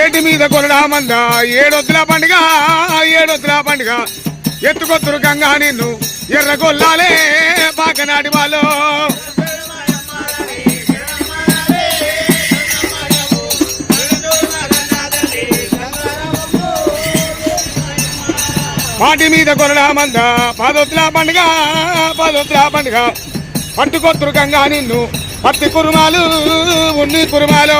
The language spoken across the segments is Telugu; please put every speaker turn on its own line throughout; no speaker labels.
ఏటి మీద కొనడా మంద పండుగ ఏడొద్దుల పండుగ. ఎత్తుకొత్తురు గంగా నిన్ను ఎర్ర గొల్లాలే బాకనాటి వాళ్ళు. పాటి మీద కొనడా మంద పదొత్తుల పండుగ పదొత్తుల పండుగ. పట్టుకొత్తురు గంగా నిన్ను పత్తి కురుమాలు ఉన్ని కురుమాలు.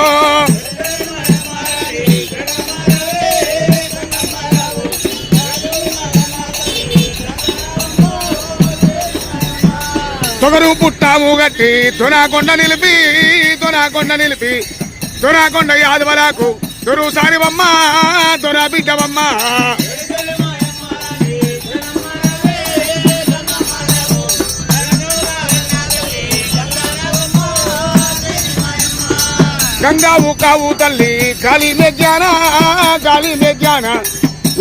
తొగరు పుట్టాము గట్టి. తొనాకొండ నిలిపి తొనాకొండ నిలిపి. తొనాకొండ యాదవలకు దొరు సారివమ్మ దొరా బిడ్డవమ్మ. గంగావు కావు తల్లి గాలి మెజ్జాన గాలి మెజ్జాన.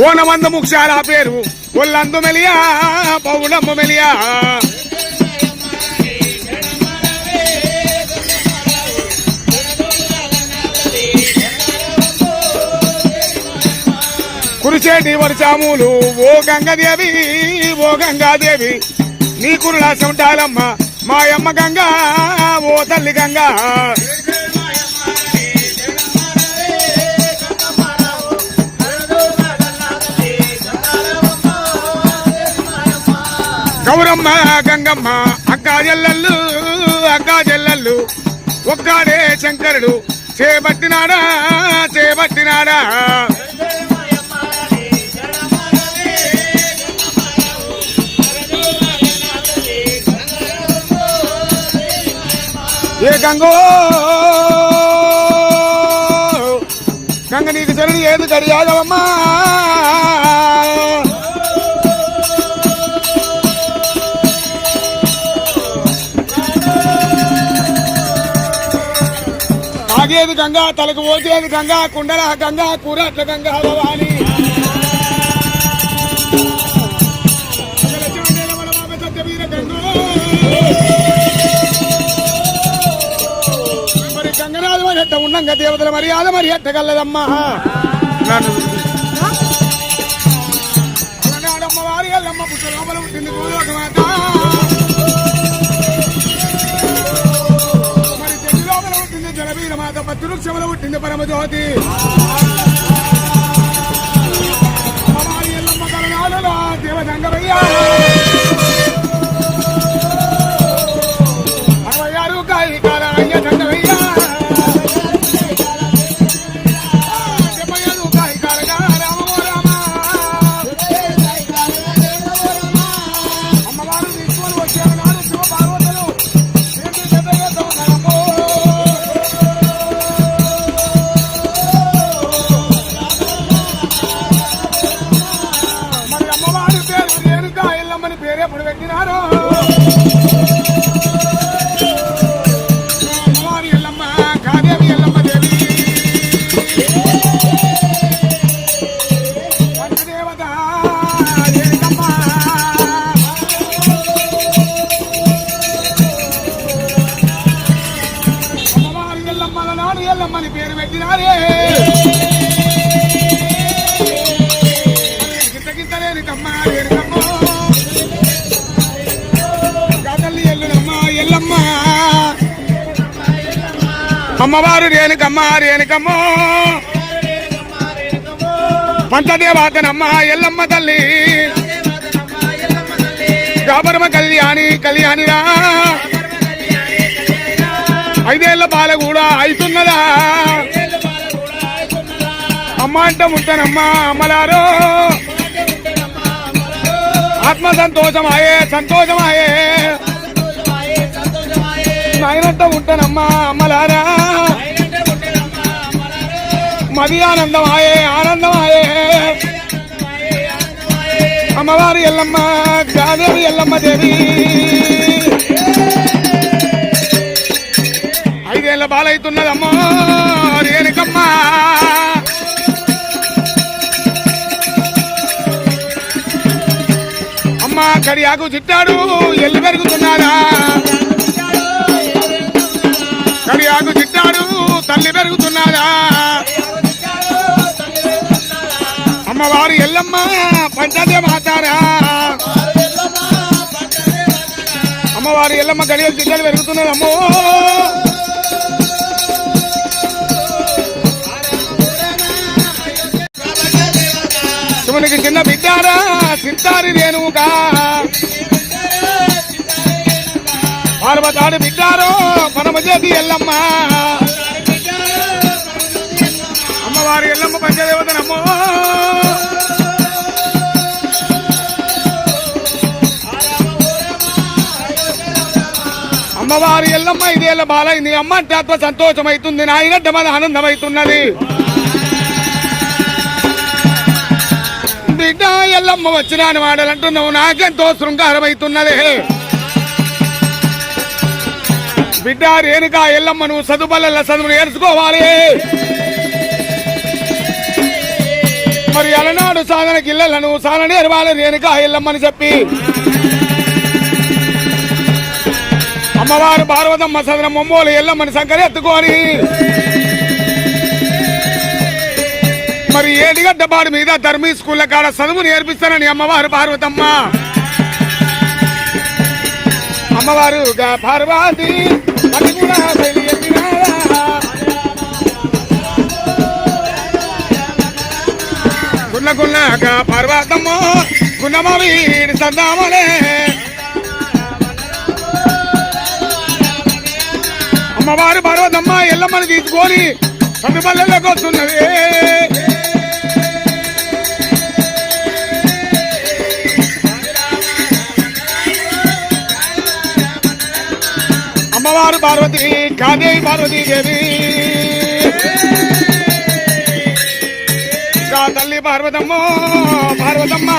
ఓనమంద ముక్షాల పేరు ఒళ్ళందు మెలియా పౌడమ్మ మెలియా. కురిచేటి వర్షాములు ఓ గంగాదేవి ఓ గంగాదేవి. నీ కురుల మాయమ్మ గంగా ఓ తల్లి గంగా. గౌరమ్మ గంగమ్మ అక్క చెల్లెళ్ళు అక్క చెల్లెళ్ళు ఒక్కడే శంకరుడు చేపట్టినాడా చేపట్టినాడా. ఏ గంగో! గంగ నీకు శరణి ఏది గడియాగవమ్మా తాగేది గంగా తలకు పోసేది గంగా కుండల గంగా కూరట్ల గంగా భవాని. మరి ఎట్ట ఉండంగ దేవతల మర్యాద మరి ఎట్టగలదమ్మా. నన్ను అలనాడమ్మ వారి ఎల్లమ్మ పుట్ట లోపల పుట్టింది భూలోక మాత మరి చెట్టు లోపల పుట్టింది జలవీర మాత పత్తి వృక్షముల పుట్టింది పరమజ్యోతి అమ్మవారి ఎల్లమ్మ. అమ్మవారు రేణుకమ్మ రేణుకమ్మ. పంచదేవాతనమ్మ ఎల్లమ్మ తల్లి. గాబరమ కళ్యాణి కళ్యాణిరా. ఐదేళ్ళ బాల కూడా అయితున్నదా అమ్మ అంట ముట్టనమ్మా అమ్మలారో. ఆత్మ సంతోషమాయే. సంతోషమాయే నాయనంట ఉంటానమ్మా అమ్మలారా. మది ఆనందమాయే ఆనందమాయే. అమ్మవారి ఎల్లమ్మ గాదేవి ఎల్లమ్మ దేవి. ఐదేళ్ళ బాలైతున్నదమ్మా రేణుకమ్మ కడియాకు చిట్టాడు ఎల్లు పెరుగుతున్నాడా? కడియాకు చిట్టాడు తల్లి పెరుగుతున్నాడా? అమ్మవారు ఎల్లమ్మ పంచాదే మాతారా? అమ్మవారు ఎల్లమ్మ గడియలు జిల్లలు పెరుగుతున్నది అమ్మో శివునికి చిన్న బిడ్డారా సిద్ధారి రేణువుగా పార్వతాడు బిడ్డారో పరమజేతి ఎల్లమ్మ. అమ్మవారి ఎల్లమ్మ పంచదేవతనమ్మో అమ్మవారి ఎల్లమ్మ ఇదేళ్ళ బాలైంది. అమ్మ అంటే ఆత్మ సంతోషమైతుంది. నాయనడ్డ మన ఆనందమైతున్నది. ఎల్లమ్మ వచ్చిన అని వాడాలంటున్నావు. నాకెంతో శృంగారమైతున్నది బిడ్డ రేణుక ఎల్లమ్మ నువ్వు చదువుబల్ల చదువు నేర్చుకోవాలి. మరి అలనాడు సాధన ఇళ్ళ నువ్వు సాధన నేర్వాలి రేణుక ఎల్లమ్మని చెప్పి. అమ్మవారు పార్వతమ్మ సదన మొమ్మోలు ఎల్లమ్మని సంకరి ఎత్తుకొని మరి ఏడిగడ్డ బాడి మీద ధర్మీ స్కూళ్ళ కాడ చదువు నేర్పిస్తానని అమ్మవారు పార్వతమ్మ. అమ్మవారు గా పార్వతి అది కూడా బయలు గున్న గున్నగా పర్వతమ్మ గున్నమవి సందామలే అమ్మవారు పర్వతమ్మ ఎల్లమ్మని తీసుకొని పల్లెలకు వస్తున్నది. అమ్మవారు పార్వతి కాదేవి పార్వతీ దేవి. కా తల్లి పార్వతమ్మ పార్వతమ్మ.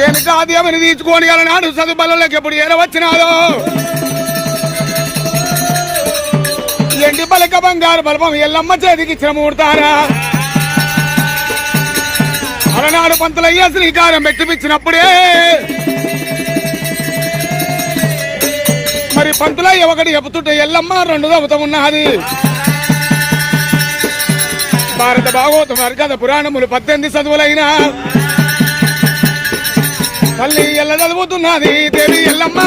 ఏమిటి ఏమని తీర్చుకొని నాడు చదువు ఎప్పుడు ఏరవచ్చినాదో ఎండి పలక బంగారు బలపం ఎల్లమ్మ చేతికి ఇచ్చిన మూడతారా అలనాడు పంతులయ్య శ్రీకారం పెట్టిపించినప్పుడే మరి పంతులయ్య ఒకటి చెబుతుంటే ఎల్లమ్మ రెండు దవుతం ఉన్నది. భారత భాగవతం హరికథ పురాణములు పద్దెనిమిది చదువులైన. తల్లి ఎల్ల చదువుతున్నది దేవి ఎల్లమ్మ.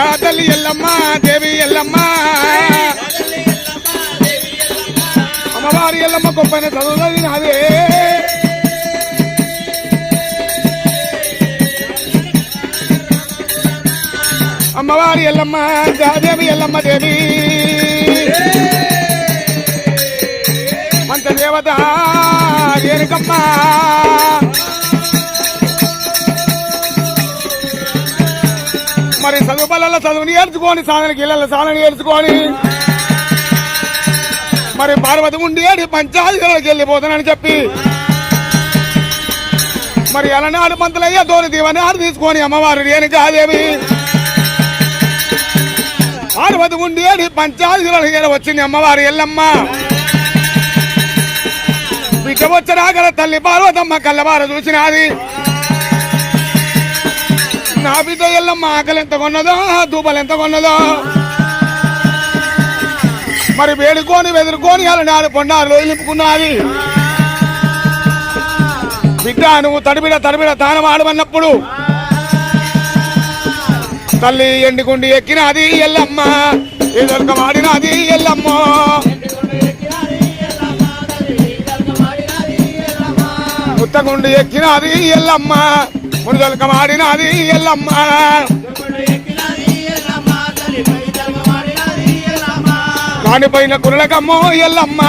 కాదలి ఎల్లమ్మ దేవి ఎల్లమ్మ. అమ్మవారి ఎల్లమ్మ గొప్పన చదువులది నాదే అమ్మవారి ఎల్లమ్మ దేవి ఎల్లమ్మ దేవి. మంత దేవత ఏనుకమ్మ మరి చదువు పల్లెల్లో చదువు నేర్చుకొని సాధనకి ఇళ్ళ సాధన నేర్చుకొని. మరి పార్వతి ఉండి ఏడి పంచాయతీలకు వెళ్ళిపోతానని చెప్పి. మరి ఎలనాడు మంతులయ్యా దోని దీవని ఆరు తీసుకొని అమ్మవారు రేణుకాదేవి పార్వతి ఉండి ఏడి పంచాయతీలకు వచ్చింది అమ్మవారు ఎల్లమ్మ. బిడ్డ వచ్చరాగల తల్లి పార్వతమ్మ కళ్ళవారు చూసినది. బిడ్డ ఎల్లమ్మ ఆకలి ఎంత కొన్నదో? దూపలు ఎంత కొన్నదో? మరి వేడుకొని వెదురుకొని అలనాడు పొండారు నింపుకున్నది బిడ్డ నువ్వు తడిబిడ తడిబిడ తానం ఆడమన్నప్పుడు తల్లి ఎండుకుండి ఎక్కినది ఎల్లమ్మ. ఏదొక వాడినది ఎల్లమ్మ. ఉత్తగుండి ఎక్కినది ఎల్లమ్మ. మునుదొలక వాడినది ఎల్లమ్మ. కానిపోయిన కురులకమ్మో ఎల్లమ్మ.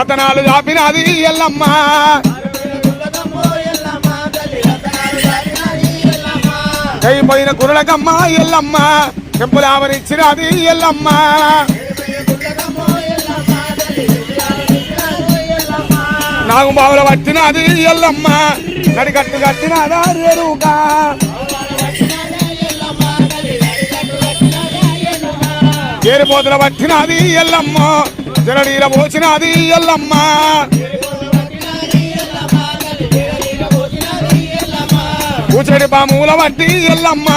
రతనాలు దాపినది ఎల్లమ్మ. అయిపోయిన కురులకమ్మ ఎల్లమ్మ. చెంపులావరిచ్చినది ఎల్లమ్మ. నాగు బావుల పట్టిన అది ఎల్లమ్మ నడికట్టు కట్టినదా రేరుగా ఏరిపోతుల పట్టిన అది ఎల్లమ్మ. జరడీల పోసినది ఎల్లమ్మ. కూచడి పాముల వట్టి ఎల్లమ్మ.